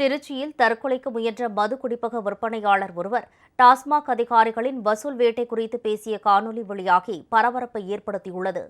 திருச்சியில் தற்கொலைக்கு முயன்ற மது குடிப்பக விற்பனையாளர் ஒருவர் டாஸ்மாக் அதிகாரிகளின் வசூல் வேட்டை குறித்து பேசிய காணொலி வெளியாகி பரபரப்பை ஏற்படுத்தியுள்ளது.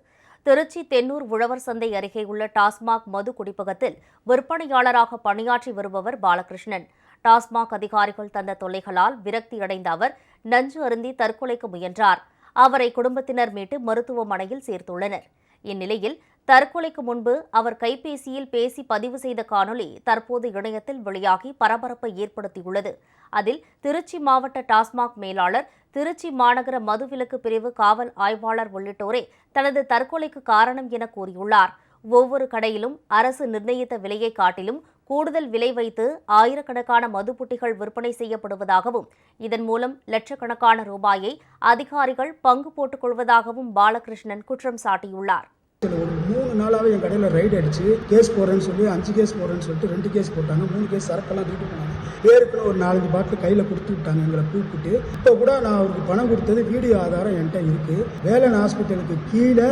திருச்சி தென்னூர் உழவர் சந்தை அருகே உள்ள டாஸ்மாக் மது குடிப்பகத்தில் விற்பனையாளராக பணியாற்றி வருபவர் பாலகிருஷ்ணன். டாஸ்மாக் அதிகாரிகள் தந்த தொல்லைகளால் விரக்தியடைந்த அவர் நஞ்சு அருந்தி தற்கொலைக்கு முயன்றார். அவரை குடும்பத்தினர் மீட்டு மருத்துவமனையில் சேர்த்துள்ளனர். இந்நிலையில் தற்கொலைக்கு முன்பு அவர் கைபேசியில் பேசி பதிவு செய்த காணொலி தற்போது இணையத்தில் வெளியாகி பரபரப்பை ஏற்படுத்தியுள்ளது. அதில் திருச்சி மாவட்ட டாஸ்மாக் மேலாளர் திருச்சி மாநகர மதுவிலக்கு பிரிவு காவல் ஆய்வாளர் உள்ளிட்டோரே தனது தற்கொலைக்கு காரணம் என கூறியுள்ளார். ஒவ்வொரு கடையிலும் அரசு நிர்ணயித்த விலையை காட்டிலும் கூடுதல் விலை வைத்து ஆயிரக்கணக்கான மதுப்புட்டிகள் விற்பனை செய்யப்படுவதாகவும் இதன் மூலம் லட்சக்கணக்கான ரூபாயை அதிகாரிகள் பங்கு போட்டுக் கொள்வதாகவும் பாலகிருஷ்ணன் குற்றம் சாட்டியுள்ளார். ஒரு மூணு நாளாகவே என் கடையில் ரைடு அடிச்சு கேஸ் போடுறேன்னு சொல்லி அஞ்சு கேஸ் போடுறேன்னு சொல்லிட்டு ரெண்டு கேஸ் போட்டாங்க. மூணு கேஸ் சரக்கெல்லாம் தூக்கி போனாங்க. ஏற்கனவே ஒரு நாலஞ்சு பாட்டில் கையில் கொடுத்து விட்டாங்க எங்களை கூப்பிட்டு. இப்போ கூட நான் அவருக்கு பணம் கொடுத்தது வீடியோ ஆதாரம் என்கிட்ட இருக்குது வேலன் ஹாஸ்பிட்டலுக்கு கீழே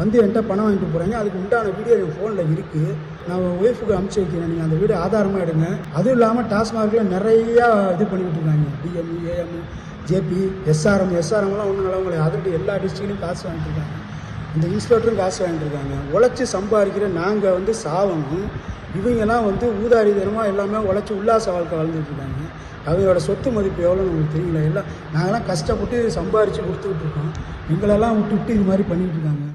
வந்து என்கிட்ட பணம் வாங்கிட்டு போகிறாங்க அதுக்கு உண்டான வீடியோ என் ஃபோனில் இருக்குது நான் ஒய்ஃபுக்கு அனுப்பிச்சி வைக்கிறேன். நீங்கள் அந்த வீடியோ ஆதாரமாக எடுங்க. அதுவும் இல்லாமல் டாஸ்மாகில் நிறையா இது பண்ணிக்கிட்டு இருக்காங்க. டிஎம்இ ஏஎம்இ ஜேபி எஸ்ஆர்எம் எஸ்ஆர்எம்லாம் ஒன்றும் நல்லவங்களே அதிரடி எல்லா டிஸ்ட்ரிக்ட்லையும் காசு வாங்கிட்டு இருக்காங்க. இந்த இன்ஸ்பெக்டரும் காசு வாங்கிட்டுருக்காங்க உழைச்சி சம்பாதிக்கிற நாங்கள் வந்து சாவணும். இவங்கெல்லாம் வந்து ஊதாரிதனமாக எல்லாமே உழைச்சி உல்லாச வாழ்க்கை வாழ்ந்துட்டுருக்காங்க அவங்களோட சொத்து மதிப்பு எவ்வளோன்னு உங்களுக்கு தெரியல. எல்லாம் நாங்களாம் கஷ்டப்பட்டு சம்பாரித்து கொடுத்துக்கிட்டு இருக்கோம். எங்களெல்லாம் விட்டு விட்டு இது மாதிரி பண்ணிகிட்டு இருக்காங்க.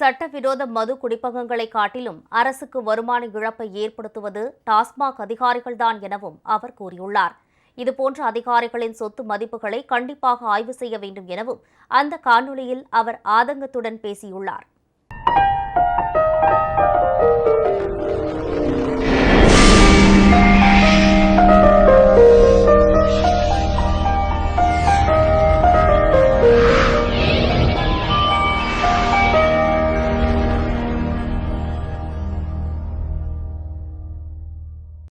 சட்டவிரோத மது குடிப்பகங்களை காட்டிலும் அரசுக்கு வருமான இழப்பை ஏற்படுத்துவது டாஸ்மாக் அதிகாரிகள்தான் எனவும் அவர் கூறியுள்ளார். இதுபோன்ற அதிகாரிகளின் சொத்து மதிப்புகளை கண்டிப்பாக ஆய்வு செய்ய வேண்டும் எனவும் அந்த காணொலியில் அவர் ஆதங்கத்துடன் பேசியுள்ளார்.